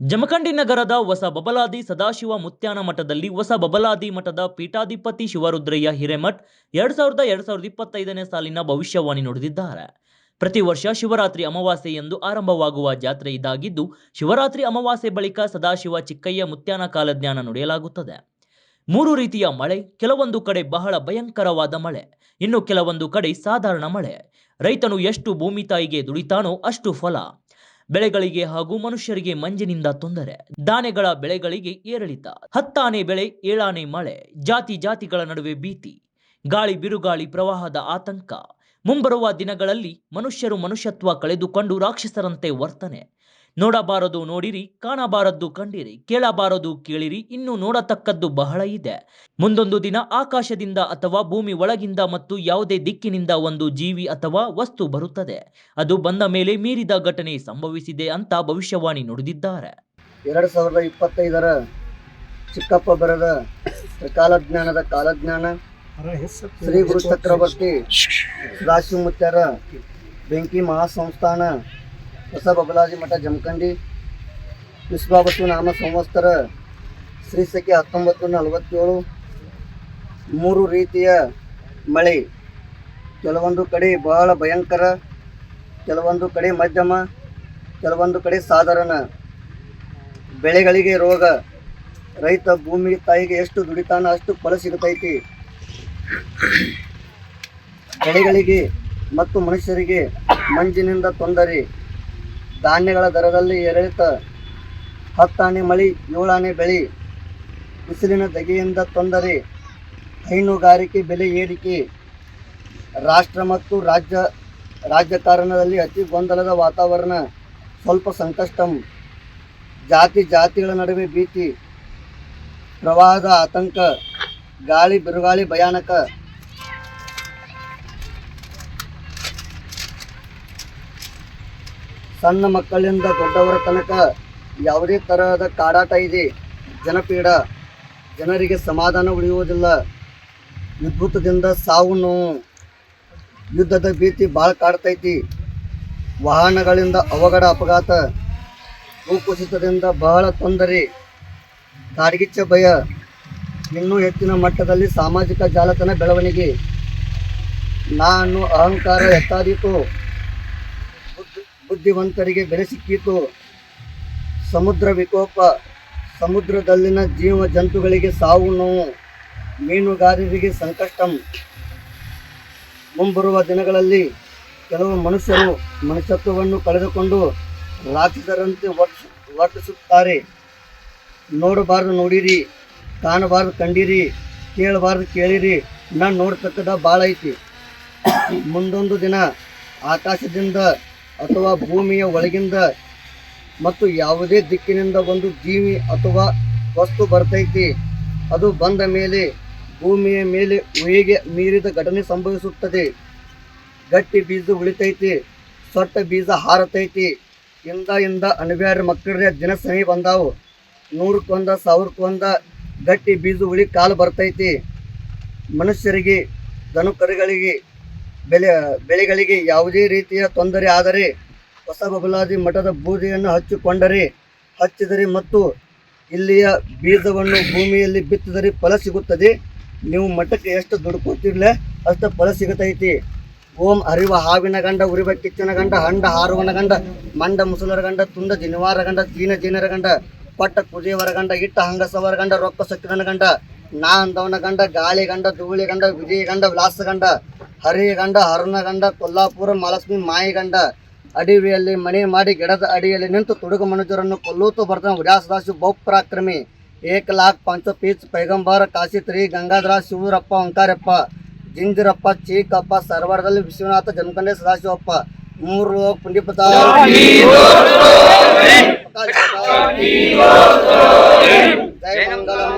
ಜಮಖಂಡಿ ನಗರದ ಹೊಸ ಬಬಲಾದಿ ಸದಾಶಿವ ಮುತ್ಯಾನ ಮಠದಲ್ಲಿ ಹೊಸ ಬಬಲಾದಿ ಮಠದ ಪೀಠಾಧಿಪತಿ ಶಿವರುದ್ರಯ್ಯ ಹಿರೇಮಠ್ ಎರಡ್ ಸಾವಿರದ ಎರಡ್ ಸಾವಿರದ ಇಪ್ಪತ್ತೈದನೇ ಸಾಲಿನ ಭವಿಷ್ಯವಾಣಿ ನುಡಿದಿದ್ದಾರೆ. ಪ್ರತಿ ವರ್ಷ ಶಿವರಾತ್ರಿ ಅಮಾವಾಸ್ಯೆ ಎಂದು ಆರಂಭವಾಗುವ ಜಾತ್ರೆ ಇದಾಗಿದ್ದು, ಶಿವರಾತ್ರಿ ಅಮಾವಾಸ್ಯೆ ಬಳಿಕ ಸದಾಶಿವ ಚಿಕ್ಕಯ್ಯ ಮುತ್ಯಾನ ಕಾಲಜ್ಞಾನ ನುಡಿಯಲಾಗುತ್ತದೆ. ಮೂರು ರೀತಿಯ ಮಳೆ, ಕೆಲವೊಂದು ಕಡೆ ಬಹಳ ಭಯಂಕರವಾದ ಮಳೆ, ಇನ್ನು ಕೆಲವೊಂದು ಕಡೆ ಸಾಧಾರಣ ಮಳೆ. ರೈತನು ಎಷ್ಟು ಭೂಮಿ ತಾಯಿಗೆ ದುಡಿತಾನೋ ಅಷ್ಟು ಫಲ. ಬೆಳೆಗಳಿಗೆ ಹಾಗೂ ಮನುಷ್ಯರಿಗೆ ಮಂಜಿನಿಂದ ತೊಂದರೆ. ದಾನೆಗಳ ಬೆಳೆಗಳಿಗೆ ಏರಿಳಿತ. ಹತ್ತಾನೆ ಬೆಳೆ, ಏಳಾನೆ ಮಳೆ. ಜಾತಿ ಜಾತಿಗಳ ನಡುವೆ ಭೀತಿ. ಗಾಳಿ ಬಿರುಗಾಳಿ ಪ್ರವಾಹದ ಆತಂಕ. ಮುಂಬರುವ ದಿನಗಳಲ್ಲಿ ಮನುಷ್ಯರು ಮನುಷ್ಯತ್ವ ಕಳೆದುಕೊಂಡು ರಾಕ್ಷಸರಂತೆ ವರ್ತನೆ. ನೋಡಬಾರದು ನೋಡಿರಿ ಕಾಣಬಾರದ್ದು ಕಂಡಿರಿ ಕೇಳಬಾರದು ಕೇಳಿರಿ ಇನ್ನು ನೋಡತಕ್ಕದ್ದು ಬಹಳ ಇದೆ. ಮುಂದೊಂದು ದಿನ ಆಕಾಶದಿಂದ ಅಥವಾ ಭೂಮಿ ಒಳಗಿಂದ ಮತ್ತು ಯಾವುದೇ ದಿಕ್ಕಿನಿಂದ ಒಂದು ಜೀವಿ ಅಥವಾ ವಸ್ತು ಬರುತ್ತದೆ. ಅದು ಬಂದ ಮೇಲೆ ಮೀರಿದ ಘಟನೆ ಸಂಭವಿಸಿದೆ ಅಂತ ಭವಿಷ್ಯವಾಣಿ ನುಡಿದಿದ್ದಾರೆ. ಎರಡು ಸಾವಿರದ ಇಪ್ಪತ್ತೈದರ ಚಿಕ್ಕಪ್ಪ ಬರೆದ ತ್ರಿಕಾಲಜ್ಞಾನದ ಕಾಲಜ್ಞಾನ ಶ್ರೀ ಗುರು ಚಕ್ರವರ್ತಿ ಸದಾಶಿವಮುತ್ಯರ ಬೆಂಕಿ ಮಹಾಸಂಸ್ಥಾನ ಹೊಸ ಬಬಲಾಜಿ ಮಠ ಜಮಖಂಡಿ. ವಿಶ್ವಾವಸು ನಾಮ ಸಂವತ್ಸರ ಶ್ರೀ ಸಖಿ ಹತ್ತೊಂಬತ್ತು ನಲವತ್ತೇಳು. ಮೂರು ರೀತಿಯ ಮಳೆ. ಕೆಲವೊಂದು ಕಡೆ ಬಹಳ ಭಯಂಕರ, ಕೆಲವೊಂದು ಕಡೆ ಮಧ್ಯಮ, ಕೆಲವೊಂದು ಕಡೆ ಸಾಧಾರಣ. ಬೆಳೆಗಳಿಗೆ ರೋಗ. ರೈತ ಭೂಮಿ ತಾಯಿಗೆ ಎಷ್ಟು ದುಡಿತಾನ ಅಷ್ಟು ಫಲ ಸಿಗುತ್ತೈತಿ. ಬೆಳೆಗಳಿಗೆ ಮತ್ತು ಮನುಷ್ಯರಿಗೆ ಮಂಜಿನಿಂದ ತೊಂದರೆ. ಧಾನ್ಯಗಳ ದರದಲ್ಲಿ ಏರಿಳಿತ ಹತ್ತಾಣೆ ಮಳಿ, ಏಳಾಣೆ ಬೆಳೆ. ಬಿಸಿಲಿನ ದಗೆಯಿಂದ ತೊಂದರೆ, ಹೈನುಗಾರಿಕೆ ಬೆಲೆ ಏರಿಕೆ. ರಾಷ್ಟ್ರ ಮತ್ತು ರಾಜ್ಯ ರಾಜಕಾರಣದಲ್ಲಿ ಅತಿ ಗೊಂದಲದ ವಾತಾವರಣ, ಸ್ವಲ್ಪ ಸಂಕಷ್ಟಂ. ಜಾತಿ ಜಾತಿಗಳ ನಡುವೆ ಭೀತಿ, ಪ್ರವಾಹದ ಆತಂಕ, ಗಾಳಿ ಬಿರುಗಾಳಿ ಭಯಾನಕ. ಸಣ್ಣ ಮಕ್ಕಳಿಂದ ದೊಡ್ಡವರ ತನಕ ಯಾವುದೇ ತರಹದ ಕಾಡಾಟ ಇದೆ. ಜನಪೀಡ, ಜನರಿಗೆ ಸಮಾಧಾನ ಉಳಿಯುವುದಿಲ್ಲ. ಉದ್ಭುತದಿಂದ ಸಾವು ನೋವು. ಯುದ್ಧದ ಭೀತಿ ಭಾಳ ಕಾಡ್ತೈತಿ. ವಾಹನಗಳಿಂದ ಅವಘಡ ಅಪಘಾತ. ಭೂಕುಸಿತದಿಂದ ಬಹಳ ತೊಂದರೆ. ಕಾಡ್ಗಿಚ್ಚ ಭಯ. ಇನ್ನೂ ಹೆಚ್ಚಿನ ಮಟ್ಟದಲ್ಲಿ ಸಾಮಾಜಿಕ ಜಾಲತಾಣ ಬೆಳವಣಿಗೆ. ನಾನು ಅಹಂಕಾರ ಎತ್ತಾದೀತು? ಬುದ್ಧಿವಂತರಿಗೆ ಬೆಲೆ ಸಿಕ್ಕಿತು ಸಮುದ್ರ ವಿಕೋಪ, ಸಮುದ್ರದಲ್ಲಿನ ಜೀವ ಜಂತುಗಳಿಗೆ ಸಾವು ನೋವು, ಮೀನುಗಾರರಿಗೆ ಸಂಕಷ್ಟಂ. ಮುಂಬರುವ ದಿನಗಳಲ್ಲಿ ಕೆಲವು ಮನುಷ್ಯರು ಮನುಷ್ಯತ್ವವನ್ನು ಕಳೆದುಕೊಂಡು ರಾಕ್ಷಸರಂತೆ ವರ್ತಿಸ ವರ್ತಿಸುತ್ತಾರೆ. ನೋಡಬಾರದು ನೋಡಿರಿ, ಕಾಣಬಾರದು ಕಂಡಿರಿ, ಕೇಳಬಾರದು ಕೇಳಿರಿ ನಾನು ನೋಡ್ತಕ್ಕದ ಭಾಳ ಐತಿ. ಮುಂದೊಂದು ದಿನ ಆಕಾಶದಿಂದ ಅಥವಾ ಭೂಮಿಯ ಒಳಗಿಂದ ಮತ್ತು ಯಾವುದೇ ದಿಕ್ಕಿನಿಂದ ಒಂದು ಜೀವಿ ಅಥವಾ ವಸ್ತು ಬರ್ತೈತಿ, ಅದು ಬಂದ ಮೇಲೆ ಭೂಮಿಯ ಮೇಲೆ ಉಯಿಗೆ ಮೀರಿದ ಘಟನೆ ಸಂಭವಿಸುತ್ತದೆ. ಗಟ್ಟಿ ಬೀಜ ಉಳಿತೈತಿ, ಸೊಟ್ಟ ಬೀಜ ಹಾರತೈತಿ. ಇಂದ ಇಂದ ಅನಿವಾರ್ಯ ಮಕ್ಕಳ ದಿನ ಸನಿ ಬಂದಾವು. ನೂರಕ್ಕೊಂದ ಸಾವಿರಕ್ಕೊಂದ ಗಟ್ಟಿ ಬೀಜ ಉಳಿ ಕಾಲು ಬರ್ತೈತಿ. ಮನುಷ್ಯರಿಗೆ ದನು ಕರುಗಳಿಗೆ ಬೆಲೆ, ಬೆಳೆಗಳಿಗೆ ಯಾವುದೇ ರೀತಿಯ ತೊಂದರೆ ಆದರೆ ಹೊಸ ಬಬಲಾದಿ ಮಠದ ಬೂದಿಯನ್ನು ಹಚ್ಚಿಕೊಂಡರೆ, ಹಚ್ಚಿದರೆ ಮತ್ತು ಇಲ್ಲಿಯ ಬೀಜವನ್ನು ಭೂಮಿಯಲ್ಲಿ ಬಿತ್ತಿದರೆ ಫಲ ಸಿಗುತ್ತದೆ. ನೀವು ಮಠಕ್ಕೆ ಎಷ್ಟು ದುಡ್ಕೋತಿರ್ಲೆ ಅಷ್ಟು ಫಲ ಸಿಗತೈತಿ. ಓಂ ಅರಿವ ಹಾವಿನ ಗಂಡ, ಉರಿವ ಕಿಚ್ಚನ ಗಂಡ, ಹಂಡ ಹಾರುವನ ಗಂಡ, ಮಂಡ ಮುಸಲರ ಗಂಡ, ತುಂಡ ಜಿನವಾರ ಗಂಡ ಜೀನ ಜೀನರ ಗಂಡ, ಪಟ್ಟ ಕುದಿಯವರ ಗಂಡ, ಇಟ್ಟ ಹಂಗಸವರ ಗಂಡ, ರೊಕ್ಕ ಸಕ್ಕಿದನ ಗಂಡ, ನಾ ಅಂದವನ ಗಂಡ, ಗಾಳಿ ಗಂಡ, ಧೂಳಿ ಗಂಡ, ವಿಜಯ ಗಂಡ, ವಿಲಾಸ ಗಂಡ ಹರಿ ಗಂಡ ಹರನ ಗಂಡ ಕೊಲ್ಲಾಪುರ ಮಹಾಲಕ್ಷ್ಮಿ ಮಾಯಿಗಂಡ ಗಂಡ ಅಡವಿಯಲ್ಲಿ ಮನೆ ಮಾಡಿ ಗಿಡದ ಅಡಿಯಲ್ಲಿ ನಿಂತು ತುಡುಗು ಮನುಜರನ್ನು ಕೊಲ್ಲೂತು ಬರ್ತಾನೆ ಉಡ್ಯಾಸದಾಸು ಬಹುಪರಾಕ್ರಮಿ ಏಕ ಲಾಖ್ ಪಂಚ ಪೀಚ್ ಪೈಗಂಬರ ಕಾಶಿತ್ರಿ ಗಂಗಾಧರ, ಶಿವರಪ್ಪ, ಓಂಕಾರಪ್ಪ, ಜಿಂಜಿರಪ್ಪ, ಚೀಕಪ್ಪ, ಸರ್ವರದಲ್ಲಿ ವಿಶ್ವನಾಥ ಜನ್ಕಂಡೆ ಸದಾಶಿವಪ್ಪ, ಮೂರು ಲೋಕ ಪುಂಡಿಪತ ಜಯ ಮಂಗಲಂ.